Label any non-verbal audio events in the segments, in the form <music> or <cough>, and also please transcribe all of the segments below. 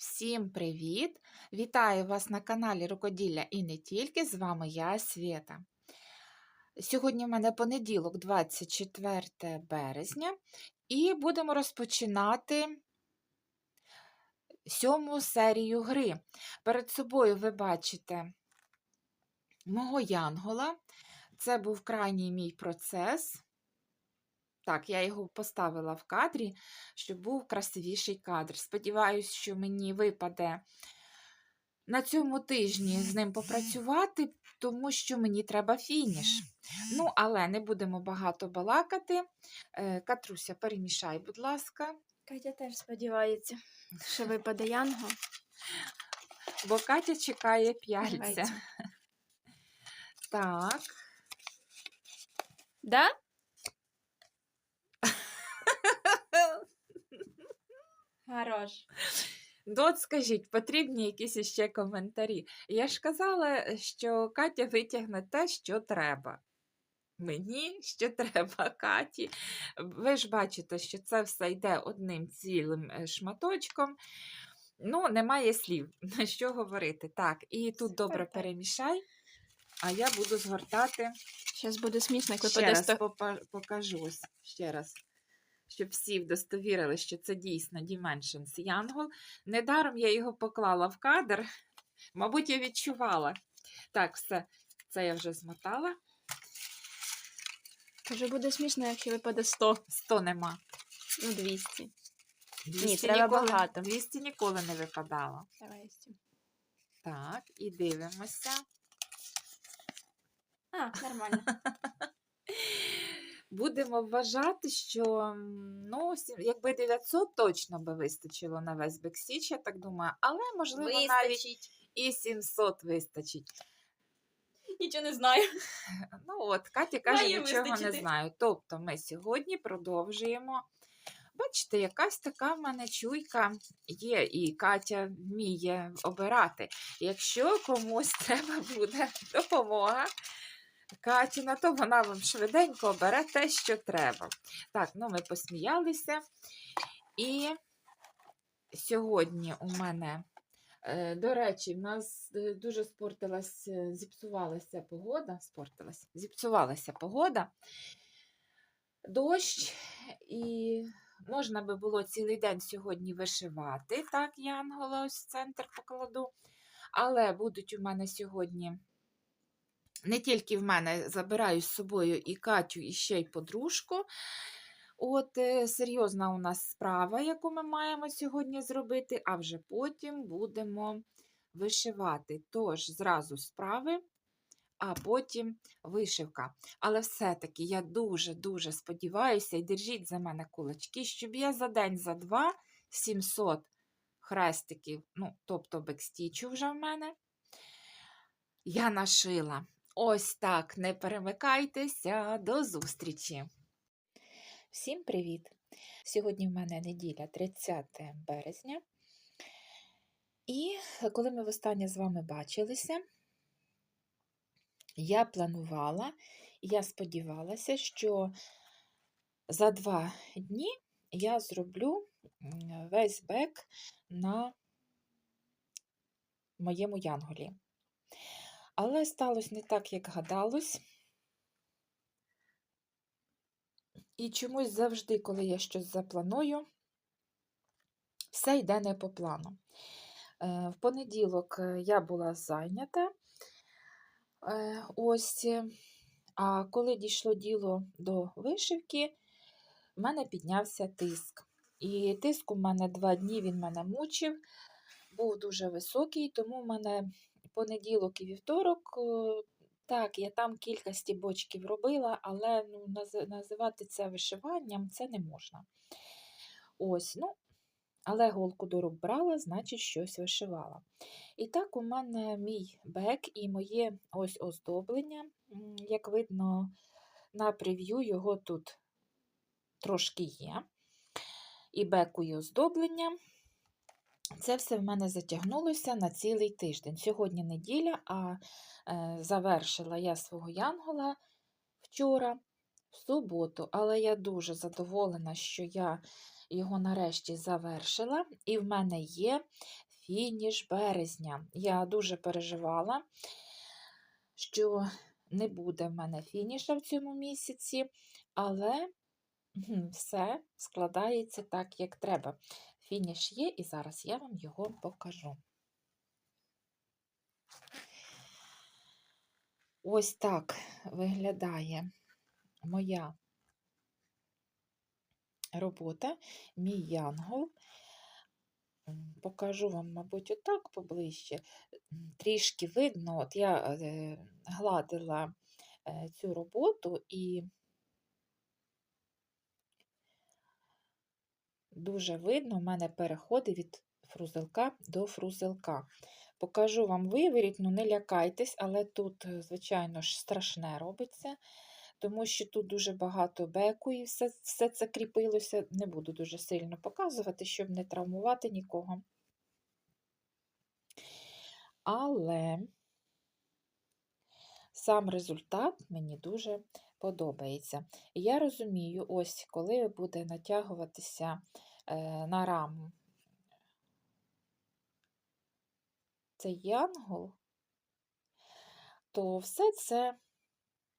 Всім привіт! Вітаю вас на каналі Рукоділля і не тільки. З вами я, Свєта. Сьогодні в мене понеділок, 24 березня, і будемо розпочинати сьому серію гри. Перед собою ви бачите мого янгола. Це був крайній мій процес. Так, я його поставила в кадрі, щоб був красивіший кадр. Сподіваюсь, що мені випаде на цьому тижні з ним попрацювати, тому що мені треба фініш. Ну, але не будемо багато балакати. Е, Катруся, перемішай, будь ласка, Катя теж сподівається, що випаде Янго. бо Катя чекає п'яльця. Так, Да? Хорош. Ну, от скажіть, потрібні якісь іще коментарі. Я ж казала, що Катя витягне те, що треба. Мені що треба, Каті. Ви ж бачите, що це все йде одним цілим е, шматочком. Ну, немає слів, <laughs> на що говорити. Так, і тут добре перемішай, а я буду згортати. Зараз буде смішно, як Ще випаде раз попа- покажу ось ще раз, щоб всі вдостовірили, що це дійсно Dimensions Янгол. Недаром я його поклала в кадр. <laughs> Мабуть, я відчувала. Так, все, це я вже змотала. Кажу, буде смішно, якщо випаде 100. 100 нема. Ну, 200. 200 треба ніколи, багато. 200 ніколи не випадало. Давай. Так, і дивимося. А, нормально. <laughs> Будемо вважати, що ну, якби 900 точно би вистачило на весь бексіч, я так думаю, але можливо навіть і 700 вистачить. Нічого не знаю. <laughs> Ну от, Катя каже, Має нічого не знаю. Тобто ми сьогодні продовжуємо. Бачите, якась така в мене чуйка є, і Катя вміє обирати. Якщо комусь <laughs> треба буде допомога, Катіна, то вона вам швиденько обере те, що треба. Так, ну ми посміялися. І сьогодні у мене, е, до речі, в нас е, дуже спортилась, е, зіпсувалася погода. Спортилась, зіпсувалася погода, дощ, і можна би було цілий день сьогодні вишивати. Так, Янгола ось в центр покладу. Але будуть у мене сьогодні. Не тільки в мене забираю з собою і Катю, і ще й подружку. От е, серйозна у нас справа, яку ми маємо сьогодні зробити, а вже потім будемо вишивати. Тож, зразу справи, а потім вишивка. Але все-таки я дуже-дуже сподіваюся, і держіть за мене кулачки, щоб я за день, за два 700 хрестиків, ну, тобто бекстічу вже в мене, я нашила. Ось так, не перемикайтеся, до зустрічі! Всім привіт! Сьогодні в мене неділя 30 березня. І коли ми востаннє з вами бачилися, я планувала, я сподівалася, що за два дні я зроблю весь бек на моєму янголі. Але сталося не так, як гадалось. І чомусь завжди, коли я щось запланую, все йде не по плану. Е, В понеділок е, я була зайнята. Е, Ось, а коли дійшло діло до вишивки, в мене піднявся тиск. І тиск у мене два дні він мене мучив, був дуже високий, тому в мене понеділок і вівторок. е, Так, я там кілька стібочків робила, але ну, називати це вишиванням це не можна. Ось, ну, але голку до рук брала, значить, щось вишивала. І так, у мене мій бек і моє ось оздоблення. Як видно на прев'ю, його тут трошки є. І беку, і оздоблення. Це все в мене затягнулося на цілий тиждень. Сьогодні неділя, а е, завершила я свого янгола вчора, в суботу, але я дуже задоволена, що я його нарешті завершила, і в мене є фініш березня. Я дуже переживала, що не буде в мене фініша в цьому місяці, але все складається так, як треба. Фініш є, і зараз я вам його покажу. Ось так виглядає моя робота, мій янгол. Покажу вам, мабуть, отак поближче. Трішки видно, от я е, гладила е, цю роботу і дуже видно, в мене переходи від фрузелка до фрузелка. Покажу вам виворіт, ну не лякайтесь, але тут, е, звичайно ж, страшне робиться, тому що тут дуже багато беку і все, все це кріпилося. Не буду дуже сильно показувати, щоб не травмувати нікого. Але сам результат мені дуже подобається. Я розумію, ось коли буде натягуватися на раму цей янгол, то все це,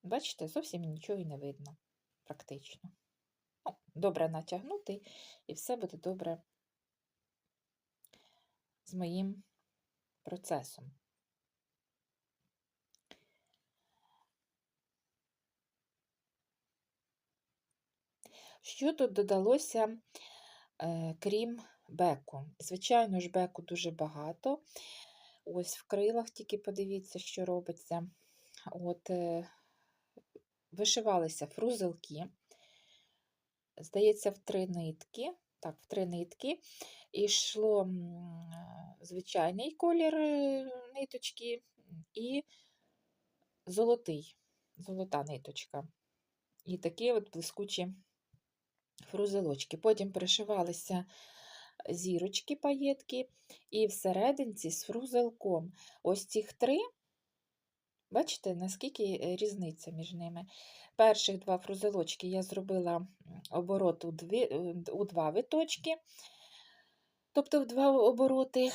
бачите, зовсім нічого і не видно, практично. Ну, добре натягнути, і все буде добре з моїм процесом. Що тут додалося, е, крім беку? Звичайно ж, беку дуже багато. Ось в крилах тільки подивіться, що робиться. От, е, вишивалися фрузелки. Здається, в три нитки. Так, в три нитки. І йшло е, звичайний колір е, ниточки і золотий, золота ниточка. І такі от блискучі фрузелочки. Потім пришивалися зірочки, паєтки, і всерединці з фрузелком. Ось цих три, бачите, наскільки е, різниця між ними. Перших два фрузелочки я зробила оборот у, дві, е, у два виточки, тобто в два обороти,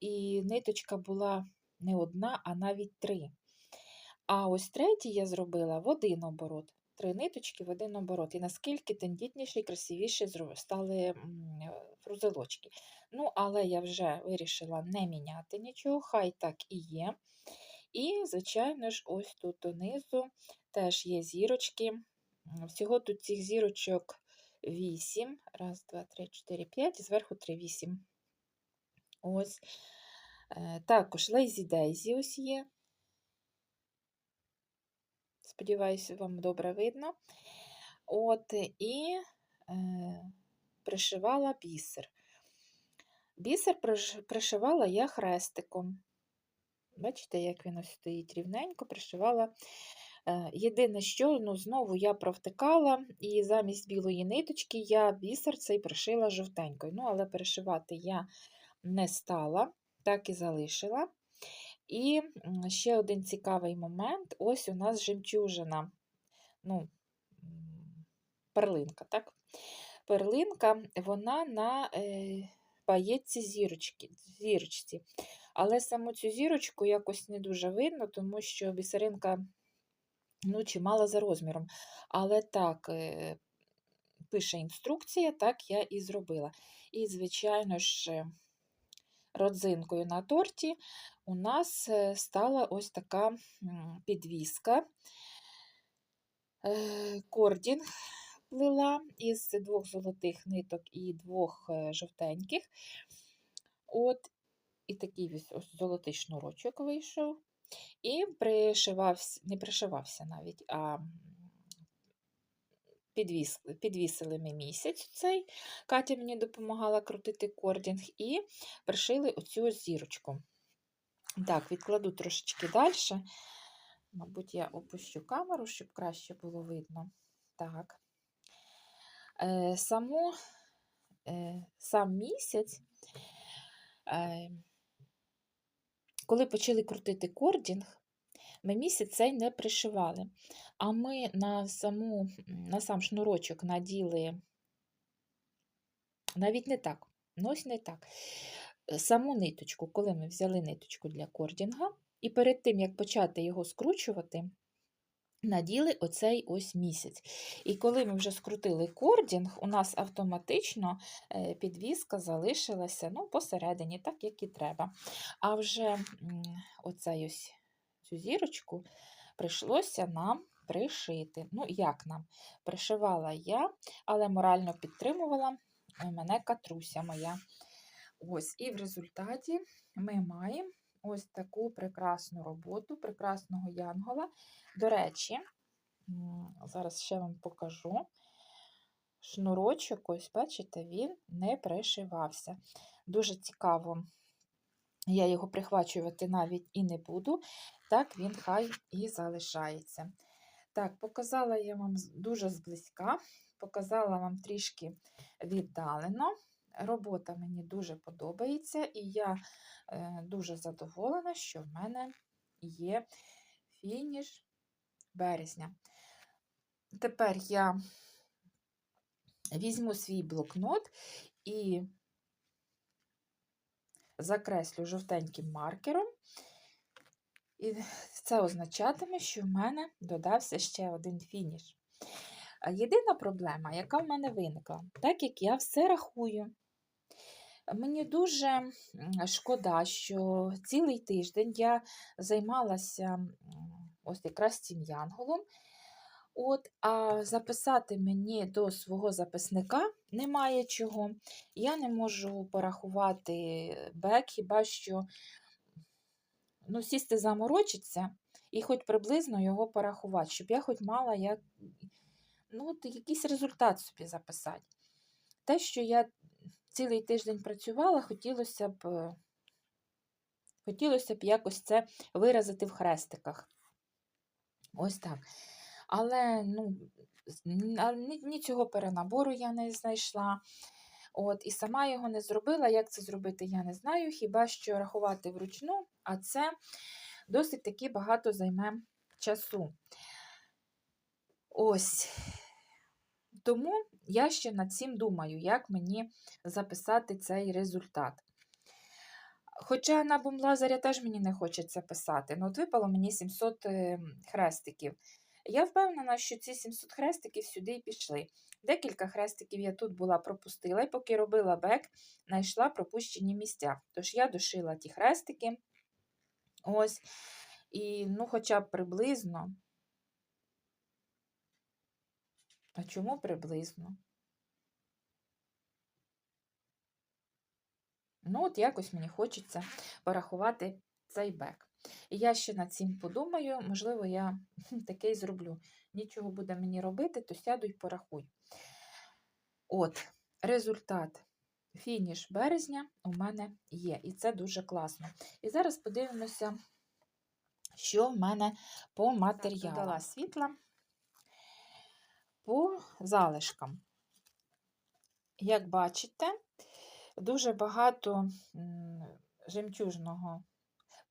і ниточка була не одна, а навіть три. А ось третій я зробила в один оборот. Три ниточки в один оборот. І наскільки тендітніші і красивіші стали е, фрузелочки. Ну, але я вже вирішила не міняти нічого, хай так і є. І, звичайно ж, ось тут донизу теж є зірочки. Всього тут цих зірочок 8. Раз, два, три, чотири, п'ять, і зверху 3, 8. Ось. Е, Також Lazy Daisy ось є. Сподіваюся, вам добре видно. От, і е, пришивала бісер. Бісер пришивала я хрестиком. Бачите, як він ось стоїть рівненько, пришивала. Е, Єдине, що ну, знову я провтикала, і замість білої ниточки я бісер цей пришила жовтенькою. Ну, але перешивати я не стала, так і залишила. І ще один цікавий момент: ось у нас жемчужина, ну, перлинка, так? Перлинка, вона на е, паєтці зірочки, зірочці. Але саму цю зірочку якось не дуже видно, тому що бісеринка ну, чимала за розміром. Але так, е, пише інструкція, так я і зробила. І, звичайно ж, е, родзинкою на торті у нас е, стала ось така підвіска. Е, Кордінг плела із двох золотих ниток і двох е, жовтеньких. От, і такий ось, ось золотий шнурочок вийшов. І пришивався, не пришивався навіть, а м, підвісили ми місяць цей. Катя мені допомагала крутити кордінг і пришили оцю зірочку. Так, відкладу трошечки далі. Мабуть, я опущу камеру, щоб краще було видно. Так. Е, саму, е, сам місяць, е, коли почали крутити кордінг, ми місяць цей не пришивали. А ми на, саму, на сам шнурочок наділи навіть не так. Ну, ось не так. саму ниточку, коли ми взяли ниточку для кордінга, і перед тим, як почати його скручувати, наділи оцей ось місяць. І коли ми вже скрутили кордінг, у нас автоматично е, підвіска залишилася ну, посередині, так як і треба. А вже оцей ось цю зірочку прийшлося нам пришити. Ну, як нам? Пришивала я, але морально підтримувала е, мене катруся моя. Ось, і в результаті ми маємо ось таку прекрасну роботу, прекрасного янгола. До речі, зараз ще вам покажу. Шнурочок, ось, бачите, він не пришивався. Дуже цікаво, я його прихвачувати навіть і не буду, так він хай і залишається. Так, показала я вам дуже зблизька, показала вам трішки віддалено. Робота мені дуже подобається, і я е, дуже задоволена, що в мене є фініш березня. Тепер я візьму свій блокнот і закреслю жовтеньким маркером. І це означатиме, що в мене додався ще один фініш. Єдина проблема, яка в мене виникла, так як я все рахую, мені дуже шкода, що цілий тиждень я займалася ось якраз цим янголом. От, а записати мені до свого записника немає чого. Я не можу порахувати бек, хіба що ну, сісти заморочиться і хоч приблизно його порахувати, щоб я хоч мала як, ну, якийсь результат собі записати. Те, що я цілий тиждень працювала, хотілося б, е, хотілося б якось це виразити в хрестиках. Ось так. Але ну, ні цього перенабору я не знайшла. От, і сама його не зробила. Як це зробити, я не знаю. Хіба що рахувати вручну, а це досить таки багато займе часу. Ось. Тому я ще над цим думаю, як мені записати цей результат. Хоча на бумлазаря теж мені не хочеться писати. Ну, от випало мені 700 е, хрестиків. Я впевнена, що ці 700 хрестиків сюди і пішли. Декілька хрестиків я тут була пропустила, і поки робила бек, знайшла пропущені місця. Тож я дошила ті хрестики. Ось. І, ну, хоча б приблизно. А чому приблизно? Ну, от якось мені хочеться порахувати цей бек. І я ще над цим подумаю, можливо, я таке й зроблю. Нічого буде мені робити, то сяду й порахую. От, результат. Фініш березня у мене є, і це дуже класно. І зараз подивимося, що в мене по матеріалу. Додала світла по залишкам. Як бачите, дуже багато жемчужного,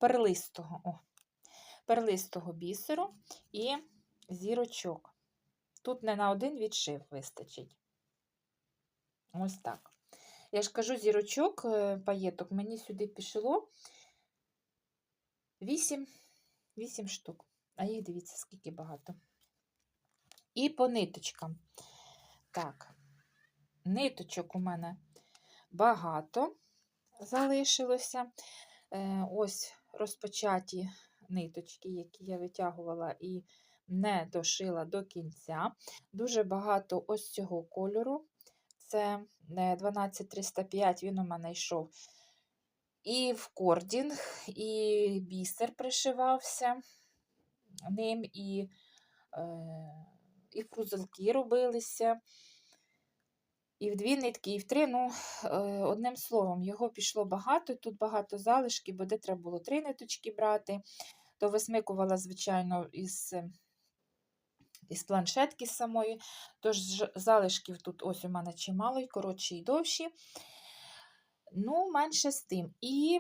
перлистого, о, перлистого бісеру і зірочок. Тут не на один відшив вистачить. Ось так. Я ж кажу, зірочок, е, паєток мені сюди пішло 8, 8 штук. А їх дивіться, скільки багато. І по ниточкам. Так, ниточок у мене багато залишилося. Е, Ось розпочаті ниточки, які я витягувала і не дошила до кінця. Дуже багато ось цього кольору. Це е, 12305, він у мене йшов і в кордінг, і бісер пришивався ним, і, е, і крузелки робилися. І в дві нитки, і в три. Ну, е, одним словом, його пішло багато, тут багато залишків, бо де треба було три ниточки брати, то висмикувала, звичайно, із, е, із планшетки самої. Тож залишків тут ось у мене чимало, і коротші, і довші. Ну, менше з тим. І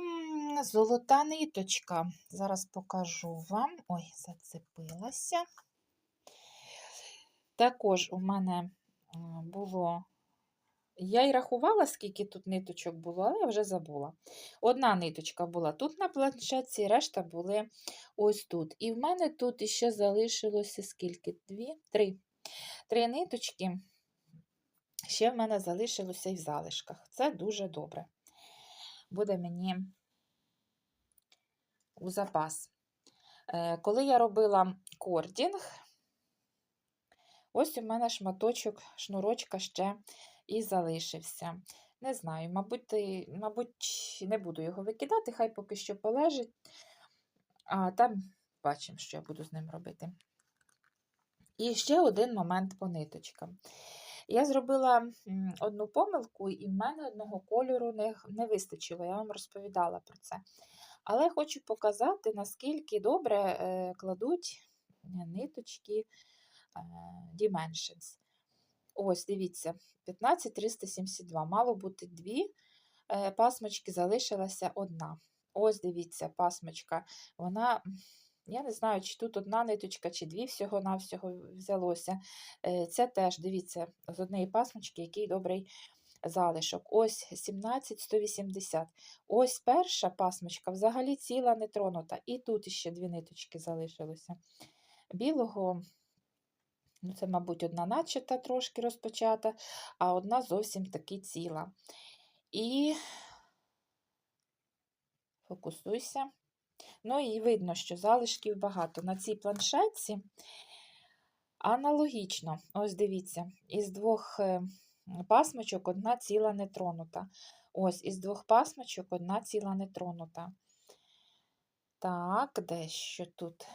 золота ниточка. Зараз покажу вам. Ой, зацепилася. Також у мене було Я й рахувала, скільки тут ниточок було, але я вже забула. Одна ниточка була тут на планшетці, решта були ось тут. І в мене тут іще залишилося скільки? Дві? Три. Три ниточки. Ще в мене залишилося і в залишках. Це дуже добре. Буде мені у запас. Е, Коли я робила кордінг, ось у мене шматочок шнурочка ще і залишився. Не знаю, мабуть, мабуть, не буду його викидати, хай поки що полежить, а там бачимо, що я буду з ним робити. І ще один момент по ниточкам. Я зробила одну помилку, і в мене одного кольору не, не вистачило, я вам розповідала про це. Але хочу показати, наскільки добре е, кладуть е, ниточки е, Dimensions. Ось, дивіться, 15372. Мало бути дві е, пасмочки, залишилася одна. Ось, дивіться, пасмочка. Вона, я не знаю, чи тут одна ниточка, чи дві всього-навсього взялося. Е, Це теж, дивіться, з однієї пасмочки, який добрий залишок. Ось 17180. Ось перша пасмочка взагалі ціла не тронута. І тут іще дві ниточки залишилося. Білого Ну, це, мабуть, одна начата трошки розпочата, а одна зовсім таки ціла. І фокусуйся. Ну і видно, що залишків багато. На цій планшетці аналогічно, ось дивіться, із двох е, пасмочок одна ціла не тронута. Ось, із двох пасмочок одна ціла не тронута. Так, дещо тут.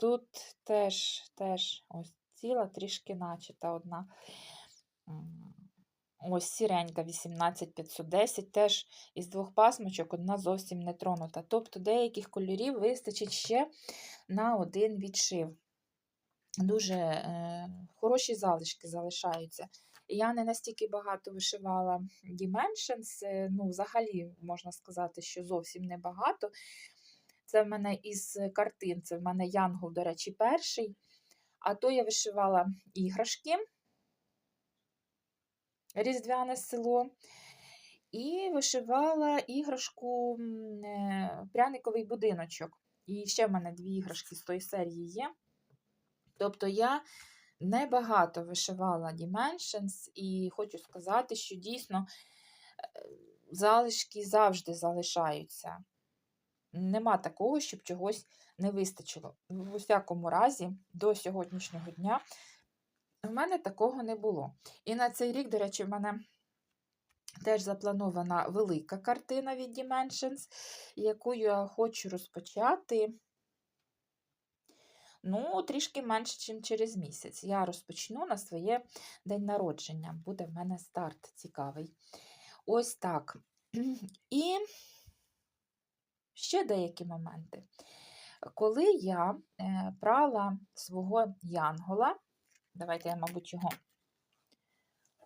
Тут теж, теж ось ціла, трішки начата одна. Ось сіренька 18510, теж із двох пасмочок одна зовсім не тронута. Тобто деяких кольорів вистачить ще на один відшив. Дуже е, хороші залишки залишаються. Я не настільки багато вишивала Dimensions, е, ну, взагалі можна сказати, що зовсім небагато. Це в мене із картин, це в мене Янгол, до речі, перший. А то я вишивала іграшки, Різдвяне село. І вишивала іграшку е, пряниковий будиночок. І ще в мене дві іграшки з тої серії є. Тобто я небагато вишивала Dimensions, і хочу сказати, що дійсно е, залишки завжди залишаються. Нема такого, щоб чогось не вистачило. В усякому разі, до сьогоднішнього дня в мене такого не було. І на цей рік, до речі, в мене теж запланована велика картина від Dimensions, яку я хочу розпочати. Ну, трішки менше, ніж через місяць. Я розпочну на своє день народження. Буде в мене старт цікавий. Ось так. І ще деякі моменти. Коли я е, прала свого янгола, давайте я, мабуть, його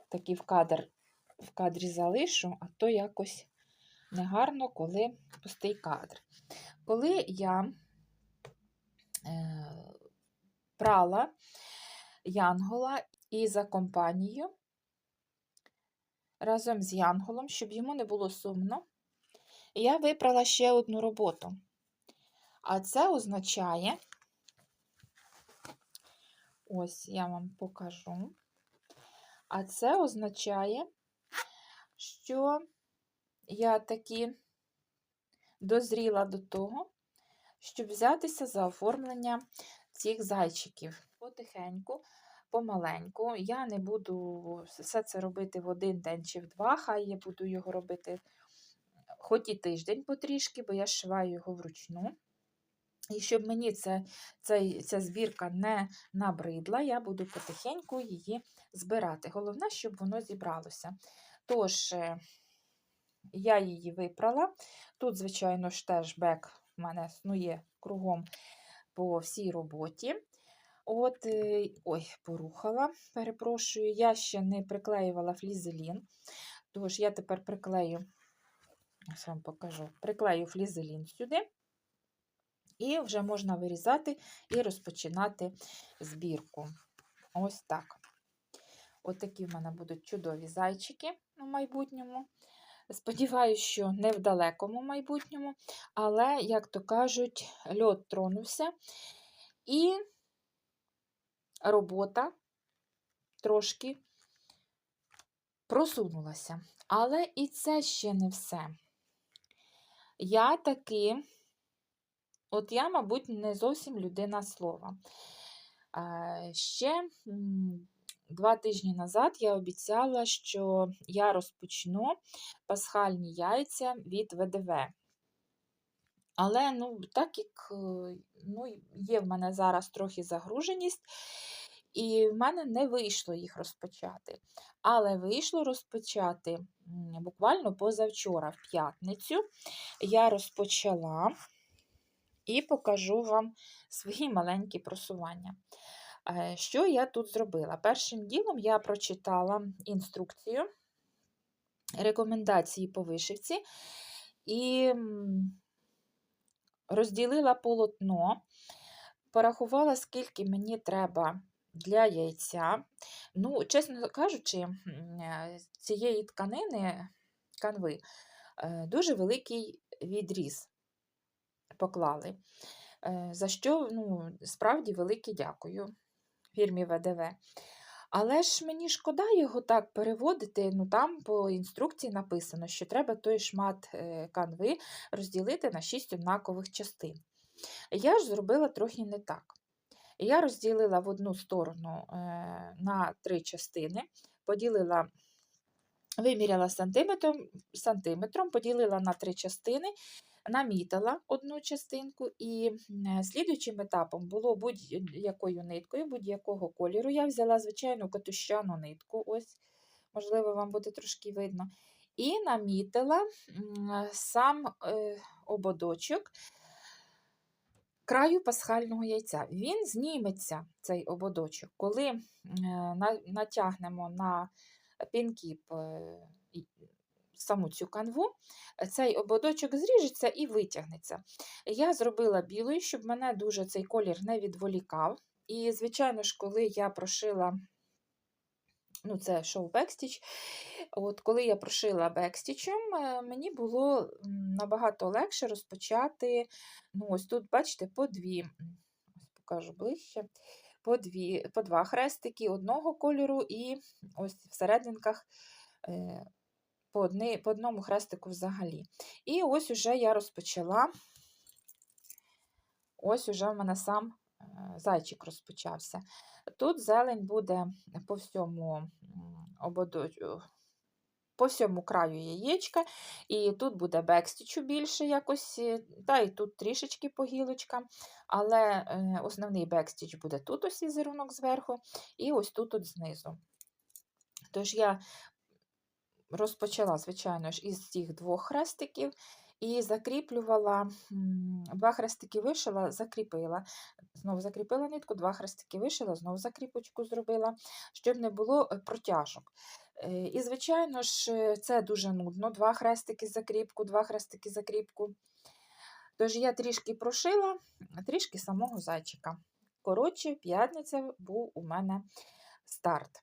такий в кадр в кадрі залишу, а то якось негарно, коли пустий кадр. Коли я е, прала янгола і за компанію разом з янголом, щоб йому не було сумно, я випрала ще одну роботу. А це означає, ось я вам покажу. А це означає, що я таки дозріла до того, щоб взятися за оформлення цих зайчиків. Потихеньку, помаленьку. Я не буду все це робити в один день чи в два, хай я буду його робити хоч і тиждень потрішки, бо я шиваю його вручну. І щоб мені це, цей, ця збірка не набридла, я буду потихеньку її збирати. Головне, щоб воно зібралося. Тож, е, я її випрала. Тут, звичайно ж, теж бек в мене снує кругом по всій роботі. От, е, ой, порухала, перепрошую, я ще не приклеювала флізелін. Тож, я тепер приклею, ось вам покажу, приклею флізелін сюди. І вже можна вирізати і розпочинати збірку. Ось так. Отакі в мене будуть чудові зайчики у майбутньому. Сподіваюсь, що не в далекому майбутньому, але, як то кажуть, льот тронувся, і робота трошки просунулася. Але і це ще не все. Я таки, от я, мабуть, не зовсім людина слова. Ще два тижні назад я обіцяла, що я розпочну пасхальні яйця від ВДВ. Але ну, так як е, ну, є в мене зараз трохи загруженість, і в мене не вийшло їх розпочати. Але вийшло розпочати буквально позавчора, в п'ятницю, я розпочала і покажу вам свої маленькі просування. Е, Що я тут зробила? Першим ділом я прочитала інструкцію, рекомендації по вишивці і розділила полотно, порахувала, скільки мені треба для яйця. Ну, чесно кажучи, е, цієї тканини канви е, дуже великий відріз поклали. Е, За що ну, справді велике дякую фірмі ВДВ. Але ж мені шкода його так переводити. Ну там по інструкції написано, що треба той шмат е, канви розділити на 6 однакових частин. Я ж зробила трохи не так. Я розділила в одну сторону е, на три частини, поділила, виміряла сантиметром, сантиметром, поділила на три частини, намітила одну частинку, і м, слідуючим етапом було будь-якою ниткою, будь-якого кольору. Я взяла звичайну катущану нитку, ось, можливо, вам буде трошки видно. І намітила сам е, ободочок краю пасхального яйця. Він зніметься, цей ободочок, коли е, натягнемо на пінкіп е, саму цю канву, цей ободочок зріжеться і витягнеться. Я зробила білою, щоб мене дуже цей колір не відволікав. І, звичайно ж, коли я прошила, ну, це шоу бекстіч, от коли я прошила бекстічем, е, мені було набагато легше розпочати. Ну, ось тут, бачите, по дві, ось покажу ближче, по, дві, по два хрестики одного кольору, і ось в серединках е, по, одни, по одному хрестику взагалі. І ось уже я розпочала. Ось уже в мене сам е, зайчик розпочався. Тут зелень буде по всьому м, по всьому краю яєчка, і тут буде бекстічу більше якось, е, та і тут трішечки по гілочкам, але е, основний бекстіч буде тут ось візерунок зверху, і ось тут от знизу. Tож я розпочала, звичайно ж, із цих двох хрестиків і закріплювала, два хрестики вишила, закріпила. Знову закріпила нитку, два хрестики вишила, знову закріпочку зробила, щоб не було е, протяжок. Е, І, звичайно ж, е, це дуже нудно. Два хрестики закріпку, два хрестики закріпку. Тож я трішки прошила, трішки самого зайчика. Коротше, п'ятниця був у мене старт.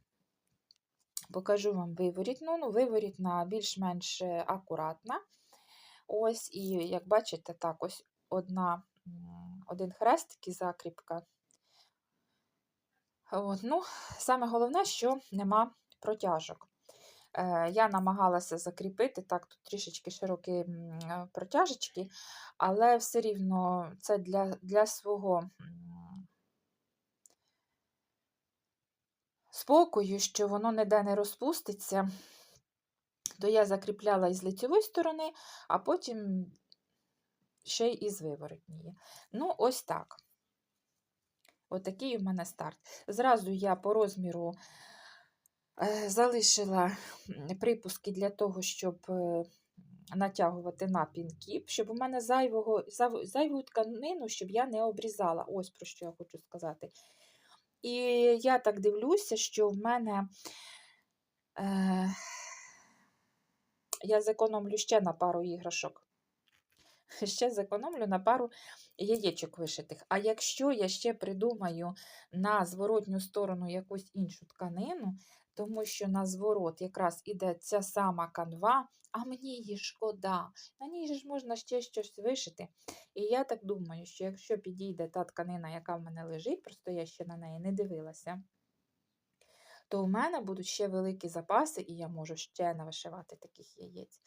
Покажу вам виворітну. Ну, виворітна більш-менш е, акуратна. Ось, і як бачите, так, ось одна, один хрестик і закріпка. От, ну, саме головне, що нема протяжок. Е, я намагалася закріпити так, тут трішечки широкі протяжечки, але все рівно це для, для свого спокою, що воно ніде не розпуститься, то я закріпляла із лицевої сторони, а потім ще й із виворотньої. Ну, ось так. Отакий у мене старт. Зразу я по розміру е, залишила припуски для того, щоб е, натягувати на щоб у мене зайвого, зайву тканину, щоб я не обрізала. Ось про що я хочу сказати. І я так дивлюся, що в мене е, я зекономлю ще на пару іграшок. <laughs> Ще зекономлю на пару яєчок вишитих. А якщо я ще придумаю на зворотню сторону якусь іншу тканину, тому що на зворот якраз іде ця сама канва, а мені її шкода. На ній ж можна ще щось вишити. І я так думаю, що якщо підійде та тканина, яка в мене лежить, просто я ще на неї не дивилася, то у мене будуть ще великі запаси, і я можу ще навишивати таких яєць.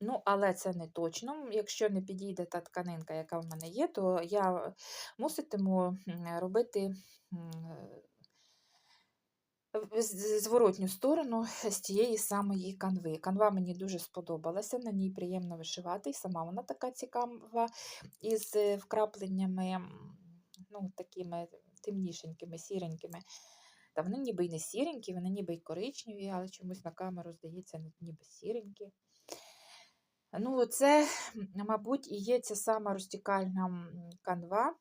Ну, але це не точно. Якщо не підійде та тканинка, яка в мене є, то я муситиму робити в- зворотню сторону з тієї самої канви. Канва мені дуже сподобалася, на ній приємно вишивати, і сама вона така цікава, із е, вкрапленнями ну, такими темнішенькими, сіренькими. Та вони ніби й не сіренькі, вони ніби й коричневі, але чомусь на камеру здається, ніби сіренькі. Ну, це, мабуть, і є ця сама розтікальна канва,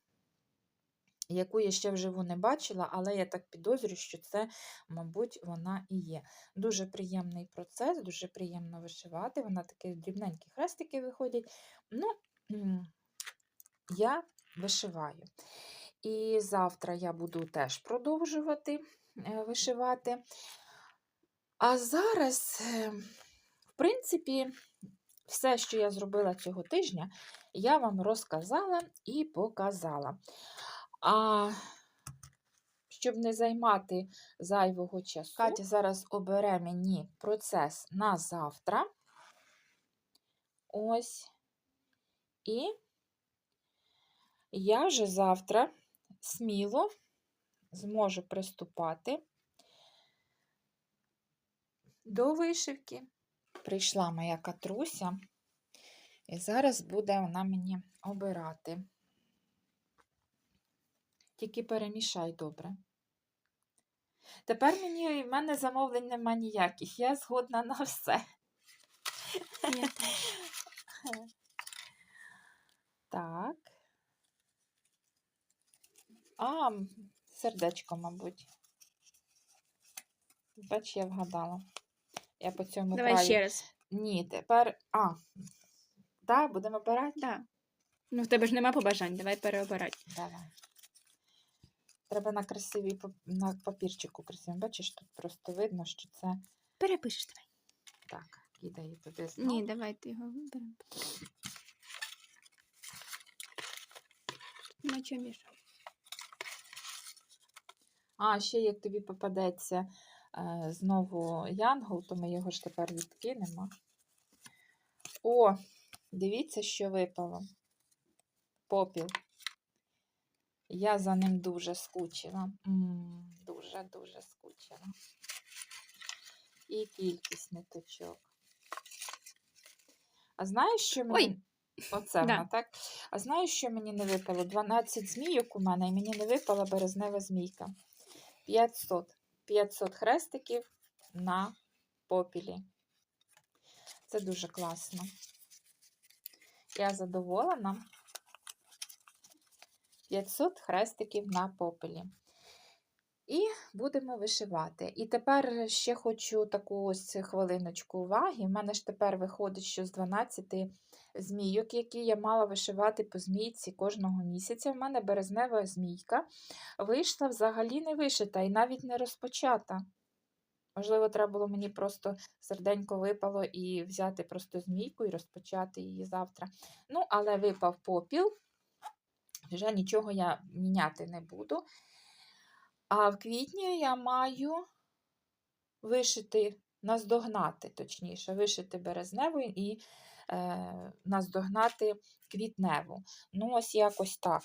яку я ще вживу не бачила, але я так підозрюю, що це, мабуть, вона і є. Дуже приємний процес, дуже приємно вишивати. Вона такі дрібненькі хрестики виходять. Ну, я вишиваю. І завтра я буду теж продовжувати е, вишивати. А зараз, е, в принципі, все, що я зробила цього тижня, я вам розказала і показала. А щоб не займати зайвого часу, Катя зараз обере мені процес на завтра. Ось. І я вже завтра сміло зможу приступати до вишивки. Прийшла моя катруся, і зараз буде вона мені обирати. Тільки перемішай добре. Тепер мені в мене замовлень нема ніяких, я згодна на все. Я. Так. А, сердечко, мабуть. Бач, я вгадала. Я по цьому Давай праві. ще раз. Ні, тепер. А, так, будемо обирати? Да. Ну, в тебе ж нема побажань, давай переобирати. Давай. Треба на красивій на папірчику красивому. Бачиш, тут просто видно, що це Перепишеш давай. так. Кидаю туди знову. Ні, давай ти його виберемо. Ну, що, Міша? А, ще як тобі попадеться е, знову янгол, то ми його ж тепер відкинемо. О, дивіться, що випало. Попіл. Я за ним дуже скучила. Дуже-дуже скучила. І кількість ниточок. А знаєш, що мені. Ой! Оце Да. вона, так? А знаєш, що мені не випало? 12 змійок у мене, і мені не випала березнева змійка. 500. 500 хрестиків на попілі. Це дуже класно. Я задоволена. 500 хрестиків на попелі. І будемо вишивати. І тепер ще хочу таку ось хвилиночку уваги. У мене ж тепер виходить, що з 12 змійок, які я мала вишивати по змійці кожного місяця. В мене березнева змійка вийшла взагалі не вишита і навіть не розпочата. Можливо, треба було мені просто серденько випало і взяти просто змійку і розпочати її завтра. Ну, але випав попіл, вже нічого я міняти не буду. А в квітні я маю вишити, наздогнати, точніше, вишити березневу і е, наздогнати квітневу. Ну, ось якось так.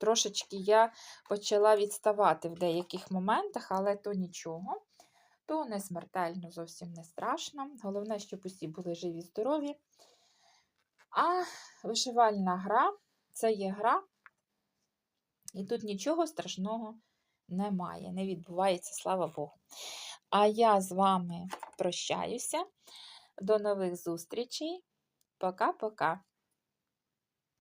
Трошечки я почала відставати в деяких моментах, але то нічого, то не смертельно, зовсім не страшно. Головне, щоб усі були живі, здорові. А вишивальна гра це є гра, і тут нічого страшного немає, не відбувається, слава Богу. А я з вами прощаюся. До нових зустрічей. Пока-пока.